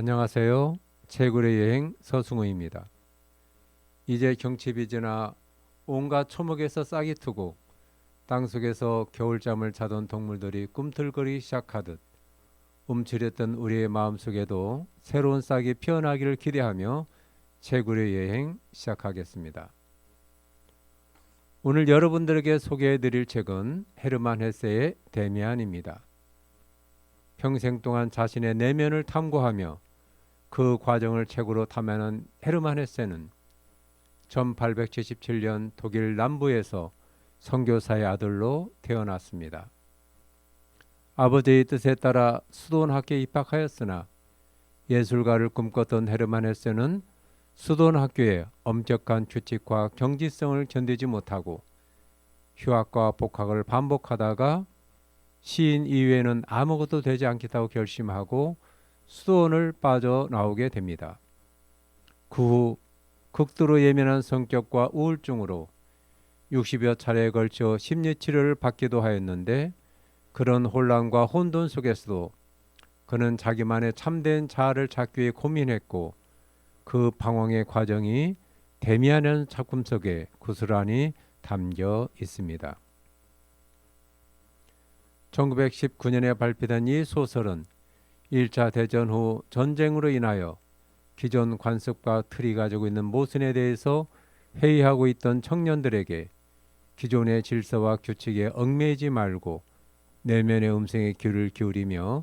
안녕하세요. 최고의 여행 서승우입니다. 이제 경칩이 지나 온갖 초목에서 싹이 트고 땅속에서 겨울잠을 자던 동물들이 꿈틀거리기 시작하듯 움츠렸던 우리의 마음속에도 새로운 싹이 피어나기를 기대하며 최고의 여행 시작하겠습니다. 오늘 여러분들에게 소개해 드릴 책은 헤르만 헤세의 데미안입니다. 평생 동안 자신의 내면을 탐구하며 그 과정을 책으로 탐하는 헤르만 헤세는 1877년 독일 남부에서 선교사의 아들로 태어났습니다. 아버지의 뜻에 따라 수돈 학교에 입학하였으나 예술가를 꿈꿨던 헤르만 헤세는 수돈 학교의 엄격한 규칙과 경지성을 견디지 못하고 휴학과 복학을 반복하다가 시인 이외에는 아무것도 되지 않겠다고 결심하고 수도원을 빠져나오게 됩니다. 그 후 극도로 예민한 성격과 우울증으로 60여 차례에 걸쳐 심리 치료를 받기도 하였는데 그런 혼란과 혼돈 속에서도 그는 자기만의 참된 자아를 찾기 위해 고민했고 그 방황의 과정이 데미안이라는 작품 속에 고스란히 담겨 있습니다. 1919년에 발표된 이 소설은 1차 대전 후 전쟁으로 인하여 기존 관습과 틀이 가지고 있는 모순에 대해서 회의하고 있던 청년들에게 기존의 질서와 규칙에 얽매이지 말고 내면의 음성에 귀를 기울이며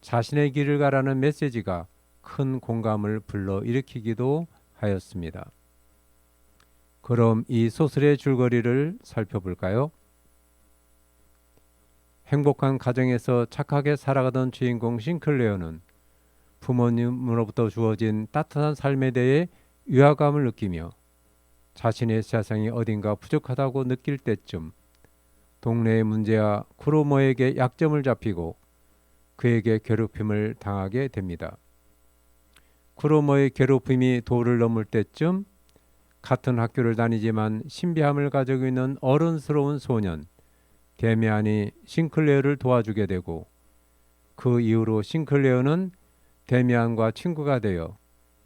자신의 길을 가라는 메시지가 큰 공감을 불러일으키기도 하였습니다. 그럼 이 소설의 줄거리를 살펴볼까요? 행복한 가정에서 착하게 살아가던 주인공 싱클레어는 부모님으로부터 주어진 따뜻한 삶에 대해 위화감을 느끼며 자신의 세상이 어딘가 부족하다고 느낄 때쯤 동네의 문제와 쿠로모에게 약점을 잡히고 그에게 괴롭힘을 당하게 됩니다. 쿠로모의 괴롭힘이 도를 넘을 때쯤 같은 학교를 다니지만 신비함을 가지고 있는 어른스러운 소년 데미안이 싱클레어를 도와주게 되고 그 이후로 싱클레어는 데미안과 친구가 되어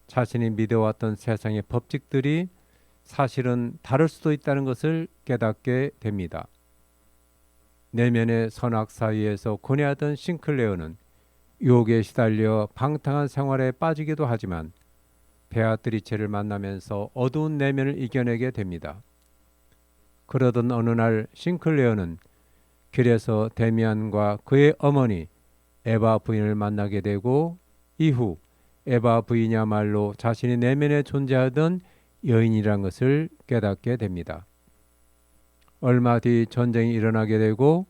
자신이 믿어왔던 세상의 법칙들이 사실은 다를 수도 있다는 것을 깨닫게 됩니다. 내면의 선악 사이에서 고뇌하던 싱클레어는 유혹에 시달려 방탕한 생활에 빠지기도 하지만 베아트리체를 만나면서 어두운 내면을 이겨내게 됩니다. 그러던 어느 날 싱클레어는 길에서 데미안과 그의 어머니 에바 부인을 만나게 되고 이후 에바 부인이야말로 자신의 내면에 존재하던 여인이란 것을 깨닫게 됩니다. 얼마 뒤 전쟁이 일어나게 되고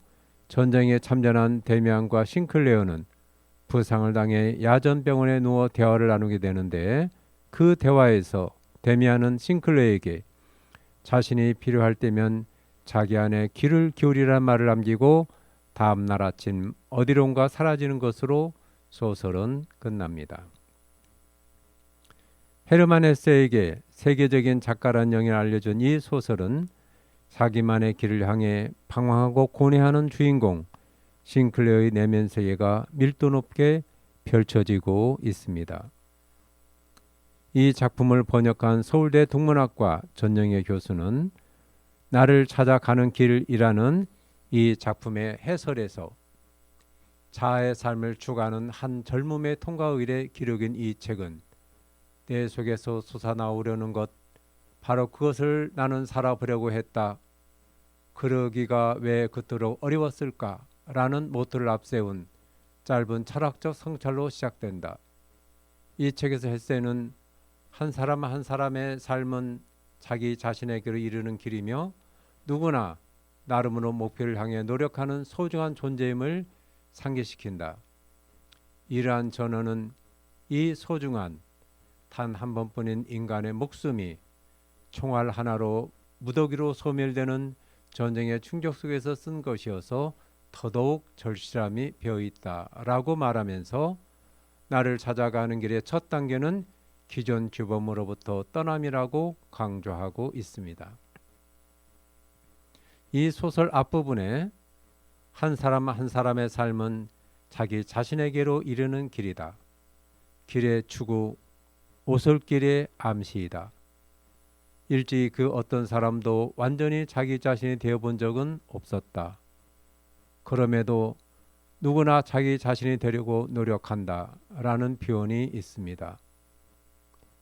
전쟁에 참전한 데미안과 싱클레어는 부상을 당해 야전병원에 누워 대화를 나누게 되는데 그 대화에서 데미안은 싱클레에게 자신이 필요할 때면 자기 안에 귀를 기울이란 말을 남기고 다음 날 아침 어디론가 사라지는 것으로 소설은 끝납니다. 헤르만 헤세에게 세계적인 작가란 영예를 알려준 이 소설은 자기만의 길을 향해 방황하고 고뇌하는 주인공 싱클레어의 내면 세계가 밀도 높게 펼쳐지고 있습니다. 이 작품을 번역한 서울대 동문학과 전영애 교수는 나를 찾아가는 길이라는 이 작품의 해설에서 자아의 삶을 추구하는 한 젊음의 통과의례 기록인 이 책은 내 속에서 솟아나오려는 것 바로 그것을 나는 살아보려고 했다. 그러기가 왜 그토록 어려웠을까? 라는 모토를 앞세운 짧은 철학적 성찰로 시작된다. 이 책에서 헬세는 한 사람 한 사람의 삶은 자기 자신에게로 이르는 길이며 누구나 나름으로 목표를 향해 노력하는 소중한 존재임을 상기시킨다. 이러한 전언은 이 소중한 단 한 번뿐인 인간의 목숨이 총알 하나로 무더기로 소멸되는 전쟁의 충격 속에서 쓴 것이어서 더더욱 절실함이 배어 있다라고 말하면서 나를 찾아가는 길의 첫 단계는 기존 규범으로부터 떠남이라고 강조하고 있습니다. 이 소설 앞부분에 한 사람 한 사람의 삶은 자기 자신에게로 이르는 길이다. 길의 추구, 오솔길의 암시이다. 일찍 그 어떤 사람도 완전히 자기 자신이 되어 본 적은 없었다. 그럼에도 누구나 자기 자신이 되려고 노력한다. 라는 표현이 있습니다.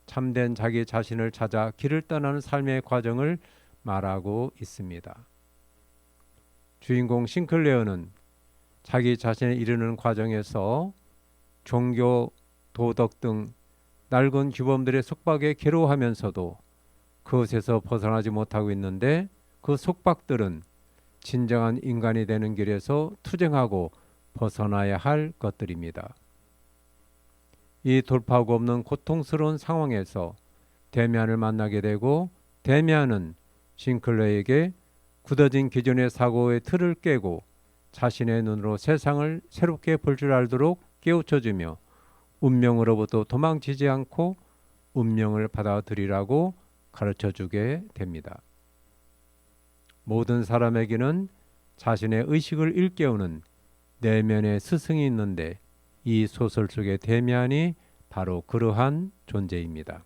참된 자기 자신을 찾아 길을 떠나는 삶의 과정을 말하고 있습니다. 주인공 싱클레어는 자기 자신에 이르는 과정에서 종교, 도덕 등 낡은 규범들의 속박에 괴로워하면서도 그것에서 벗어나지 못하고 있는데 그 속박들은 진정한 인간이 되는 길에서 투쟁하고 벗어나야 할 것들입니다. 이 돌파구 없는 고통스러운 상황에서 데미안을 만나게 되고 데미안은 싱클러에게 굳어진 기존의 사고의 틀을 깨고 자신의 눈으로 세상을 새롭게 볼 줄 알도록 깨우쳐주며 운명으로부터 도망치지 않고 운명을 받아들이라고 가르쳐 주게 됩니다. 모든 사람에게는 자신의 의식을 일깨우는 내면의 스승이 있는데 이 소설 속의 데미안이 바로 그러한 존재입니다.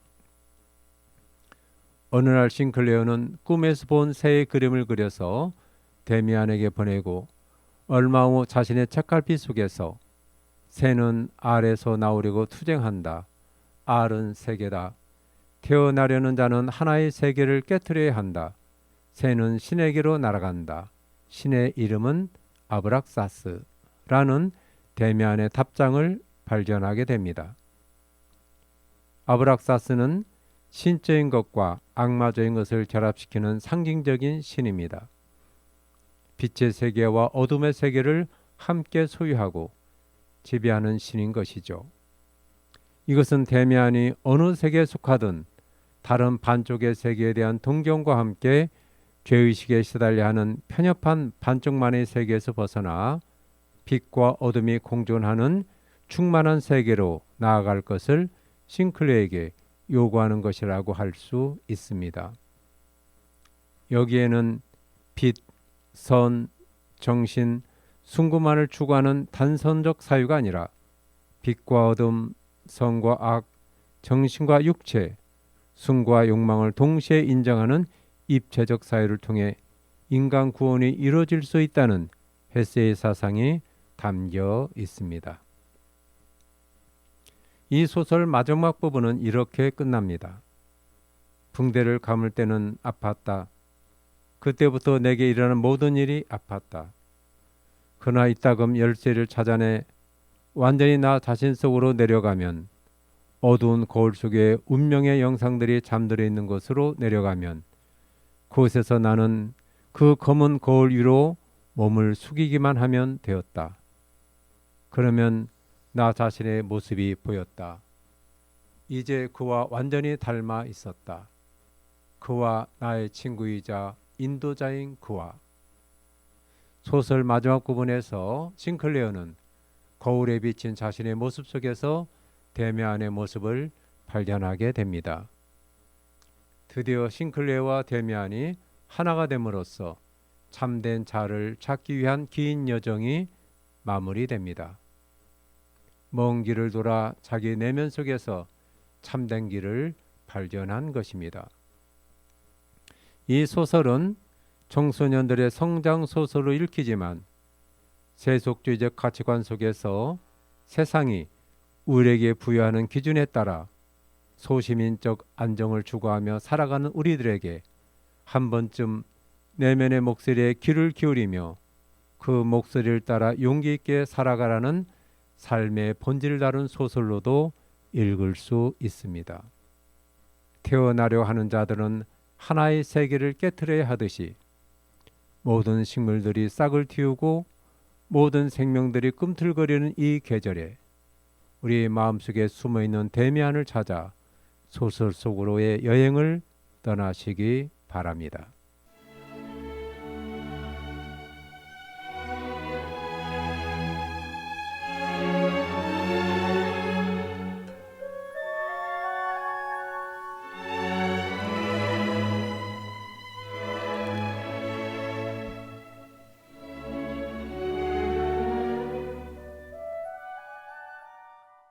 어느 날 싱클레어는 꿈에서 본 새의 그림을 그려서 데미안에게 보내고 얼마 후 자신의 책갈피 속에서 새는 알에서 나오려고 투쟁한다. 알은 세계다. 태어나려는 자는 하나의 세계를 깨뜨려야 한다. 새는 신에게로 날아간다. 신의 이름은 아브락사스라는 데미안의 답장을 발견하게 됩니다. 아브락사스는 신적인 것과 악마적인 것을 결합시키는 상징적인 신입니다. 빛의 세계와 어둠의 세계를 함께 소유하고 지배하는 신인 것이죠. 이것은 데미안이 어느 세계에 속하든 다른 반쪽의 세계에 대한 동경과 함께 죄의식에 시달려 하는 편협한 반쪽만의 세계에서 벗어나 빛과 어둠이 공존하는 충만한 세계로 나아갈 것을 싱클레에게 요구하는 것이라고 할 수 있습니다. 여기에는 빛, 선, 정신, 순구만을 추구하는 단선적 사유가 아니라 빛과 어둠, 선과 악, 정신과 육체, 순과 욕망을 동시에 인정하는 입체적 사유를 통해 인간 구원이 이루어질 수 있다는 헤세의 사상이 담겨 있습니다. 이 소설 마지막 부분은 이렇게 끝납니다. 붕대를 감을 때는 아팠다. 그때부터 내게 일어나는 모든 일이 아팠다. 그나 이따금 열쇠를 찾아내 완전히 나 자신 속으로 내려가면 어두운 거울 속에 운명의 영상들이 잠들어 있는 곳으로 내려가면 그곳에서 나는 그 검은 거울 위로 몸을 숙이기만 하면 되었다. 그러면 나 자신의 모습이 보였다. 이제 그와 완전히 닮아 있었다. 그와 나의 친구이자 인도자인 그와 소설 마지막 부분에서 싱클레어는 거울에 비친 자신의 모습 속에서 데미안의 모습을 발견하게 됩니다. 드디어 싱클레어와 데미안이 하나가 됨으로써 참된 자를 찾기 위한 긴 여정이 마무리됩니다. 먼 길을 돌아 자기 내면 속에서 참된 길을 발견한 것입니다. 이 소설은 청소년들의 성장 소설로 읽히지만 세속주의적 가치관 속에서 세상이 우리에게 부여하는 기준에 따라 소시민적 안정을 추구하며 살아가는 우리들에게 한 번쯤 내면의 목소리에 귀를 기울이며 그 목소리를 따라 용기 있게 살아가라는 삶의 본질을 다룬 소설로도 읽을 수 있습니다. 태어나려 하는 자들은 하나의 세계를 깨뜨려야 하듯이 모든 식물들이 싹을 틔우고 모든 생명들이 꿈틀거리는 이 계절에 우리 마음속에 숨어 있는 대미안을 찾아 소설 속으로의 여행을 떠나시기 바랍니다.